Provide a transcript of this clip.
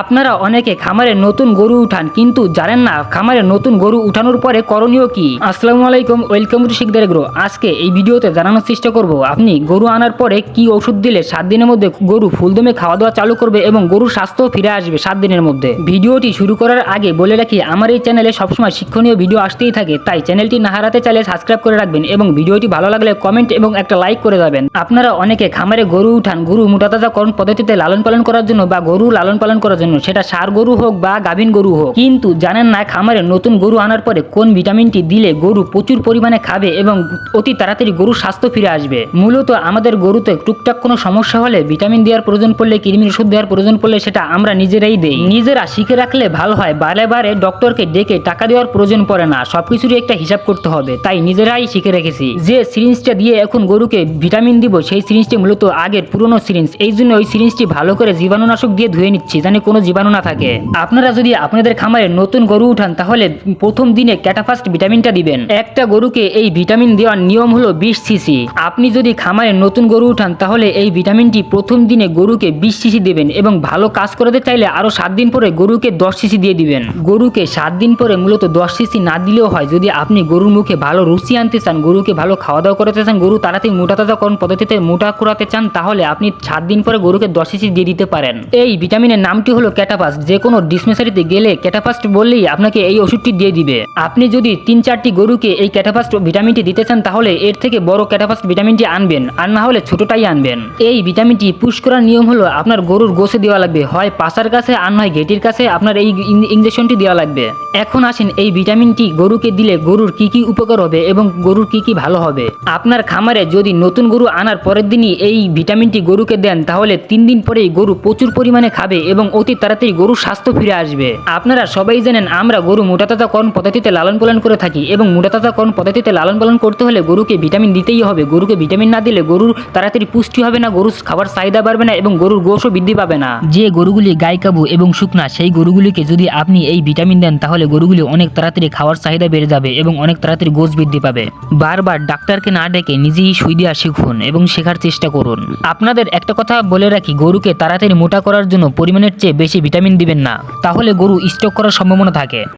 আপনারা অনেকে খামারে নতুন গরু উঠান, কিন্তু জানেন না খামারে নতুন গরু উঠানোর পরে করণীয় কি? আসসালামু আলাইকুম, ওয়েলকাম টু শিকদার গ্রো। আজকে এই ভিডিওতে জানানোর চেষ্টা করব, আপনি গরু আনার পরে কি ওষুধ দিলে সাত দিনের মধ্যে গরু ফুলদমে খাওয়া দাওয়া চালু করবে এবং গরুর স্বাস্থ্য ফিরে আসবে সাত দিনের মধ্যে? ভিডিওটি শুরু করার আগে বলে রাখি, আমার এই চ্যানেলে সবসময় শিক্ষণীয় ভিডিও আসতেই থাকে, তাই চ্যানেলটি না হারাতে চাইলে সাবস্ক্রাইব করে রাখবেন এবং ভিডিওটি ভালো লাগলে কমেন্ট এবং একটা লাইক করে যাবেন। আপনারা অনেকে খামারে গরু উঠান, গরু মোটাতাজাকরণ পদ্ধতিতে লালন পালন করার জন্য বা গরু লালন পালন করার জন্য, সেটা সার গরু হোক বা গাভীন গরু হোক। কিন্তু জানেন না খামারে নতুন গরু আনার পরে কোন ভিটামিনটি দিলে গরু প্রচুর পরিমাণে খাবে এবং অতি তাড়াতাড়ি গরুর স্বাস্থ্য ফিরে আসবে? মূলত আমাদের গরুতে টুকটাক কোনো সমস্যা হলে ভিটামিন দেওয়ার প্রয়োজন পড়লে, কৃমির ওষুধ দেওয়ার প্রয়োজন পড়লে সেটা আমরা নিজেরাই দেই। নিজেরা শিখে রাখলে ভালো হয় বারে বারে ডক্টরকে ডেকে টাকা দেওয়ার প্রয়োজন পড়ে না, সবকিছুরই একটা হিসাব করতে হবে। তাই নিজেরাই শিখে রেখেছি। যে সিরিঞ্জটা দিয়ে এখন গরুকে ভিটামিন দিব, সেই সিরিঞ্জটি মূলত আগের পুরনো সিরিঞ্জ। এই জন্য ওই সিরিঞ্জটি ভালো করে জীবাণুনাশক দিয়ে ধুয়ে নিচ্ছি যেন কোনো জীবাণু না থাকে। আপনারা যদি আপনাদের খামারে নতুন গরু উঠান, তাহলে প্রথম দিনে ক্যাটাফাস্ট ভিটামিনটা দিবেন। একটা গরুকে এই ভিটামিন দেওয়ার নিয়ম হলো বিশ সিসি। আপনি যদি খামারে নতুন গরু উঠান, তাহলে এই ভিটামিনটি প্রথম দিনে গরুকে বিশ সিসি দেবেন এবং ভালো কাজ করতে চাইলে আরও সাত দিন পরে গরুকে দশ সিসি দিয়ে দিবেন। গরুকে সাত দিন পরে মূলত দশ সিসি না দিলেও হয়, যদি আপনি গরুর মুখে ভালো রুচি আনতে চান, গরুকে ভালো খাওয়া দাওয়া করাতে চান, গরু তাড়াতাড়ি মোটা তাজাকরণ পদ্ধতিতে মোটা করাতে চান, তাহলে আপনি সাত দিন পরে গরুকে দশ সিসি দিয়ে দিতে পারেন। এই ভিটামিনের নামটি হলো ক্যাটাপাস যে কোনো ডিসপেন্সারিতে গেলে ক্যাটাপাস্ট বললেই আপনাকে এই ওষুধটি দিয়ে দিবে। আপনি যদি তিন চারটি গরুকে এই ক্যাটাপাস্ট ভিটামিনটি দিতে চান, তাহলে এর থেকে বড় ক্যাটাপাস্ট ভিটামিনটি আনবেন, আর না হলে ছোটটাই আনবেন। এই ভিটামিনটি পুশ করার নিয়ম হলো আপনার গরুর গোসে দেওয়া লাগবে। হয় পাশার কাছে, আর নয় গেটির কাছে আপনার এই ইঞ্জেকশনটি দেওয়া লাগবে। এখন আসেন এই ভিটামিনটি গরুকে দিলে গরুর কি কি উপকার হবে এবং গরুর কি কি ভালো হবে। আপনার খামারে যদি নতুন গরু আনার পরের দিনই এই ভিটামিনটি গরুকে দেন, তাহলে তিন দিন পরেই গরু প্রচুর পরিমাণে খাবে এবং অতি তাড়াতাড়ি গরুর স্বাস্থ্য ফিরে আসবে। আপনারা সবাই জানেন, আমরা গরু মোটাতাজাকরণ পদ্ধতিতে লালন পালন করে থাকি এবং মোটাতাজাকরণ পদ্ধতিতে লালন পালন করতে হলে গরুকে ভিটামিন দিতেই হবে। গরুকে ভিটামিন না দিলে গরুর তাড়াতাড়ি পুষ্টি হবে না, গরুর খাবার চাহিদা বাড়বে না এবং গরুর গোশও বৃদ্ধি পাবে না। যে গরুগুলি গাই কাবু এবং শুকনা, সেই গরুগুলিকে যদি আপনি এই ভিটামিন দেন, তাহলে গরুগুলি অনেক তাড়াতাড়ি খাওয়ার চাহিদা বেড়ে যাবে এবং অনেক তাড়াতাড়ি গোশ বৃদ্ধি পাবে। বারবার ডাক্তারকে না ডেকে নিজেই সুই দেওয়া শিখুন এবং শেখার চেষ্টা করুন। আপনাদের একটা কথা বলে রাখি, গরুকে তাড়াতাড়ি মোটা করার জন্য পরিমাণের চেয়ে বেশি ভিটামিন দিবেন না তাহলে গরু স্টক করার সম্ভাবনা থাকে।